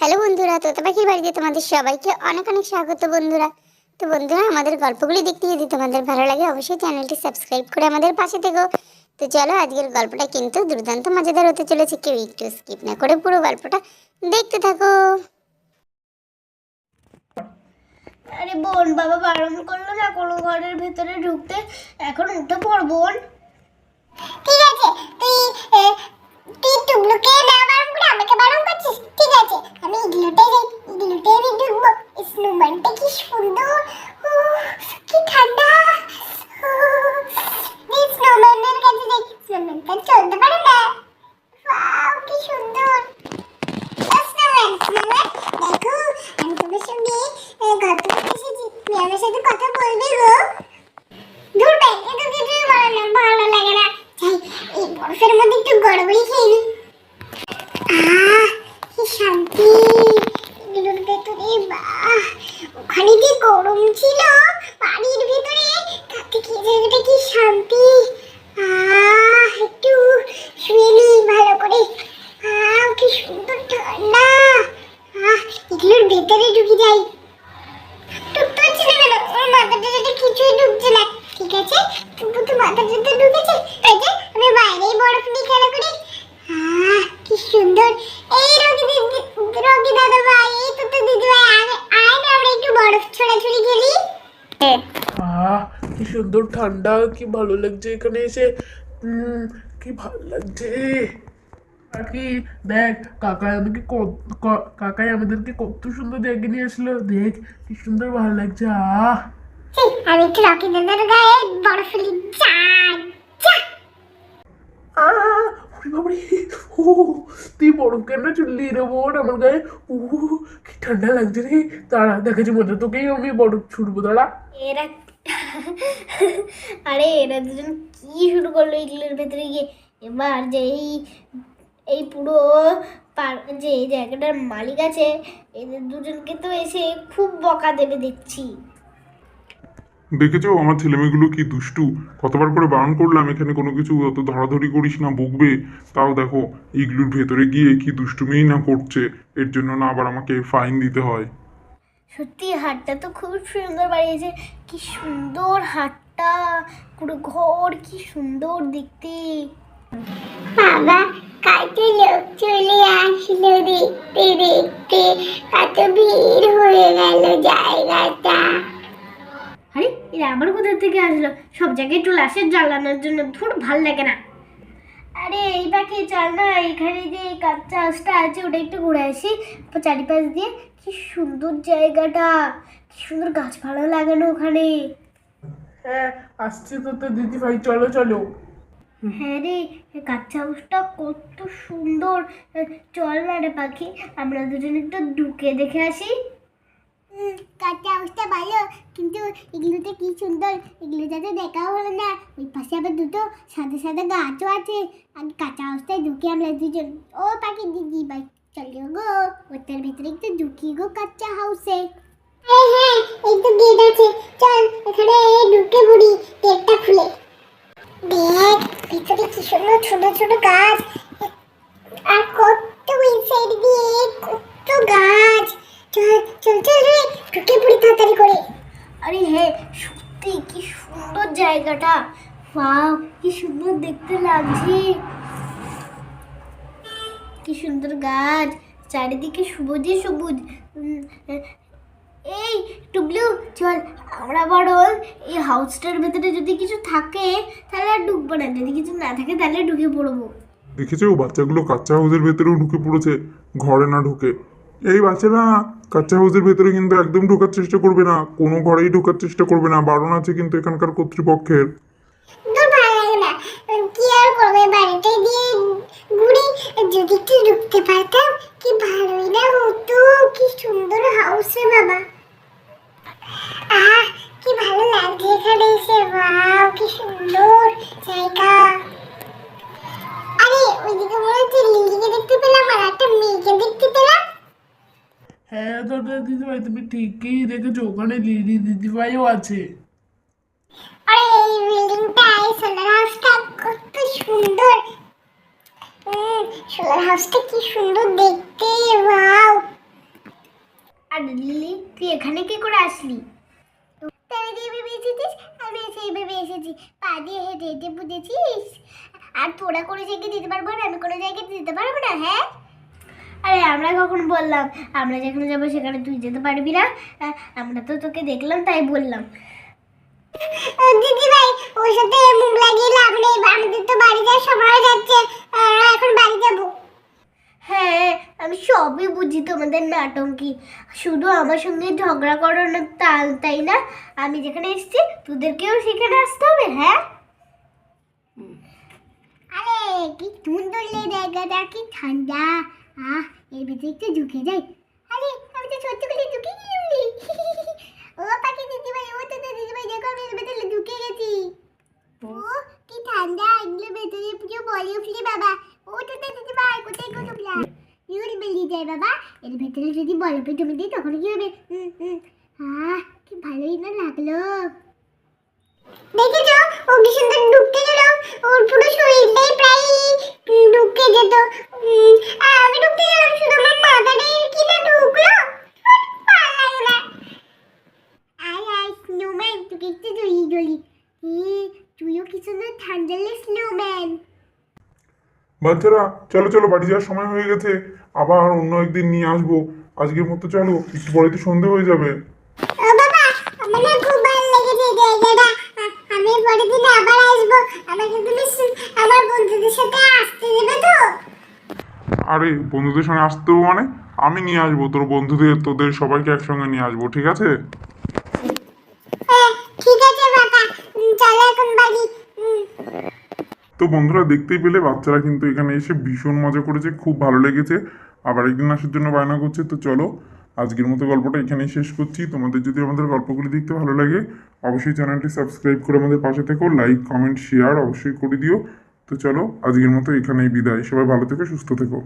Hello বন্ধুরা তোতা পাখির বাড়িতে তোমাদের সবাইকে অনেক অনেক স্বাগত বন্ধুরা। তো বন্ধুরা আমাদের গল্পগুলি দেখতে যদি তোমাদের ভালো লাগে অবশ্যই চ্যানেলটি সাবস্ক্রাইব করে আমাদের পাশে থেকো। তো চলো আজকের গল্পটা কিন্তু দুর্দান্ত মজাদার হতে চলেছে কেউ একটু স্কিপ না করে পুরো গল্পটা দেখতে থাকো। আরে বোন বাবা বারণ করল না কোনো ঘরের ভেতরে ঢুকতে? এখন উঠে পড় বোন। ঠিক আছে তুই তুই টুবলুকে না বারণ করে আমাকে বারণ করছিস ঠিক আছে আমি ইগলুতে যাই ইগলুতে আমি ঢুকবো স্নোম্যানটা কি সুন্দর উফ, কি ঠান্ডা স্নোম্যানের কাছে যাই স্নোম্যানটা চলতে পারে না। কি সুন্দর। স্নোম্যান দেখো, আমি তোমার সঙ্গে গল্প করতে এসেছি। তুমি আমার সাথে কথা বলবে গো। দূর ভালো লাগে না। যাই মধ্যে একটু গড়বড়ি খেয়ে আহ, কি শান্তি। এগুলোর ভেতরে ওখানে কি গরম ছিল? বাড়ির ভেতরে? তার থেকে এই জায়গাটা কি শান্তি? ঢুকছে না ঠিক আছে? তবু তো মাথাটা তো ঢুকেছে এই যে আমি বাইরেই বরফ নিয়ে খেলা করি। আহ কি সুন্দর। এই রকি দিদি রকি দাদা ভাই এই তো তো দিদি ভাই আয় আয় না আমরা একটু বরফ ছোড়াছুড়ি খেলি। আহ কি সুন্দর ঠান্ডা কি ভালো লাগছে এখানে এসে। উম, কি ভালো লাগছে। আর কি দেখ কাকাই আমাকে কত ক- কাকাই আমাদেরকে কত সুন্দর জায়গা নিয়ে আসলো। দেখ কি সুন্দর ভালো লাগছে আহ। ছি, আমি একটু রকি দাদার গায়ে বরফ লি যা যা আহ ওরে বাবারে ও তুই বরফ কেন চললি রে বোন? আমার গায়ে ও কি ঠান্ডা লাগছে রে। দাঁড়া দেখেছি মনে তোকেই আমি বরফ ছুটবো দাঁড়া। এরা আরে এরা দুজন কি শুরু করল এগুলোর ভেতরে গিয়ে? এবার যে এই এই পুরো যে জায়গাটার মালিক আছে এদের দুজনকে তো এসে খুব বকা দেবে দেখছি। দেখেছ? আমার ছেলেমেয়েগুলো কি দুষ্টু? কতবার করে বারণ করলাম এখানে কোনো কিছু অত ধরাধরি করিস না বকবে। তাও দেখো ইগলুর ভেতরে গিয়ে কি দুষ্টুমিই না করছে এর জন্য না আবার আমাকে ফাইন দিতে হয়। সত্যি হাটটা তো খুব সুন্দর বাড়িয়েছে কি সুন্দর হাটটা পুরো ঘর কি সুন্দর দেখতে। বাবা কত লোক চলে আসলো দেখতে দেখতে কত ভিড় হয়ে গেল জায়গাটা। আরে এরা আবার কোথা থেকে আসলো? সব জায়গায় চলে আসে জ্বালানোর জন্য ধুর ভালো লাগে না। আরে এই পাখি চল না এখানে যে এই কাঁচা হাঁসটা আছে ওটা একটু ঘুরে আসি। চারিপাশ দিয়ে কি সুন্দর জায়গাটা। কি সুন্দর গাছপালা লাগানো ওখানে। হ্যাঁ আসছে তো তো দিদি ভাই চলো চলো। হ্যাঁ রে কাঁচা হাঁসটা কত সুন্দর। চল না রে পাখি আমরা দুজন একটু ঢুকে দেখে আসি। কাঁচা হাউসটা ভালো, কিন্তু এগুলোতে কি সুন্দর? এগুলোতে তো দেখাও হলো না। ওই পাশে আবার দুটো সাদা সাদা গাছও আছে, আর কাঁচা হাউসটায় ঢুকে আমরা দুজন। ও পাখি দিদি ভাই, চলো গো, ওটার ভিতরে একটু ঢুকি গো কাঁচা হাউসে হ্যাঁ হ্যাঁ এই গেট আছে। চল, এখানে ঢুকে পড়ি গেটটা খুলে। দেখ, ভিতরে কি সুন্দর ছোট ছোট গাছ। আর কত ওই সাইড দিয়ে কত গাছ। চল চল চল রে ঢুকে পড়ি তাড়াতাড়ি করে? আরে হ্যাঁ সত্যি কি সুন্দর জায়গাটা। ওয়াও কি সুন্দর দেখতে লাগছে। কি সুন্দর গাছ চারিদিকে সবুজে সবুজ। উম, এই টুবলু চল আমরা বরং এই হাউসটার ভেতরে যদি কিছু থাকে তাহলে আর ঢুকবো না। যদি কিছু না থাকে তাহলে ঢুকে পড়ব। দেখেছ বাচ্চাগুলো কাচ্চা হাউসের ভেতরেও ঢুকে পড়েছে ঘরে না ঢুকে। এই বাচ্চারা কাচ্চা হাউসের ভেতরে কিন্তু একদম ঢোকার চেষ্টা করবে না। কোনো ঘরেই ঢোকার চেষ্টা করবে না। বারণ আছে কিন্তু এখানকার কর্তৃপক্ষের। কি আর যদি ঢুকতে কি না হতো। কি সুন্দর আহ, কি ভালো কি সুন্দর জায়গা। দেখতে পেলাম আর একটা মেয়েকে দেখতে হ্যাঁ দাদা দিদি ভাই তুমি ঠিকই দেখেছ ওখানে দিদি দিদি ভাইও আছে। আরে এই বিল্ডিংটা এই সোলার হাউসটা কত সুন্দর। সোলার হাউসটা কি সুন্দর দেখতে ওয়াও। লিলি তুই এখানে কি করে আসলি? দিয়ে ভেবে এসেছিস? আমি সেইভাবে এসেছি। পা দিয়ে হেঁটে হেঁটে বুঝেছিস? আর তোরা কোনো জায়গায় দিতে পারব না আমি কোনো জায়গায় দিতে পারব না হ্যাঁ? আরে আমরা কখন বললাম? আমরা যেখানে যাব সেখানে তুই যেতে পারবি না? আমরা তো তোকে দেখলাম তাই বললাম। দিদি ভাই ওর সাথে মুখ লাগিয়ে লাভ নেই আমাদের তো বাড়ি যাওয়ার সময় যাচ্ছে। এখন বাড়ি যাব। হ্যাঁ আমি সবই বুঝি তোমাদের নাটঙ্কি শুধু আমার সঙ্গে ঝগড়া করো না তাল তাই না? আমি যেখানে এসেছি তোদেরকেও সেখানে আসতে হবে হ্যাঁ? আরে কি সুন্দর জায়গাটা কি ঠান্ডা। আহ, এর ভিতরে একটু ঢুকে যাই। আরে, আমি তো সত্যি করে ঢুকে গেলাম ও পাখি দিদি ভাই ও তো দিদি ভাই দেখো আমি এর ভিতরে ঢুকে গেছি। ও, কি ঠান্ডা, এগুলো ভেতরে পুরো বলে উঠলি বাবা। ও তো দিদি ভাই কোথায় গো তোমরা? ইউর বেরিয়ে যায় বাবা। এর ভেতরে যদি বরফে জমে দিই তখন কি হবে? হুম হুম আহ, কি ভালোই না লাগল। দেখেছ? ও কি সুন্দর ডুবতে গেল। ওর পুরো শরীরটাই প্রায় ডুবতে যেত। আমি ডুবতে গেলাম শুধু আমার মাথাটাই কি না ঢুকলো ভালো লাগে না। আয় আয় স্নোম্যান তোকে একটু জড়িয়ে জড়ি তুইও কি সুন্দর ঠান্ডালে স্নোম্যান বাচ্চারা চলো চলো বাড়ি যাওয়ার সময় হয়ে গেছে। আবার অন্য একদিন নিয়ে আসব। আজকের মতো চলো একটু পরে তো সন্ধে হয়ে যাবে। বাবা আমার না খুব ভালো লেগেছে এই জায়গাটা আ- আমি পরের দিন আবার আসব। আমাকে তুমি আমার বন্ধুদের সাথে আসতে দেবে তো। আরে বন্ধুদের সঙ্গে আসতেও মানে? আমি নিয়ে আসব তোর বন্ধুদের তোদের সবাইকে একসঙ্গে নিয়ে আসব ঠিক আছে? হ্যাঁ ঠিক আছে বাবা। চলো এখন বাড়ি। তো বন্ধুরা দেখতেই পেলে বাচ্চারা কিন্তু এখানে এসে ভীষণ মজা করেছে খুব ভালো লেগেছে। আবার একদিন আসার জন্য বায়না করছে তো চলো। আজকের মতো গল্পটা এখানেই শেষ করছি। তোমাদের যদি আমাদের গল্পগুলি দেখতে ভালো লাগে, অবশ্যই চ্যানেলটি সাবস্ক্রাইব করে আমাদের পাশে থেকো, লাইক, কমেন্ট, শেয়ার অবশ্যই করে দিও। তো চলো, আজকের মতো এখানেই বিদায়। সবাই ভালো থেকো, সুস্থ থেকো।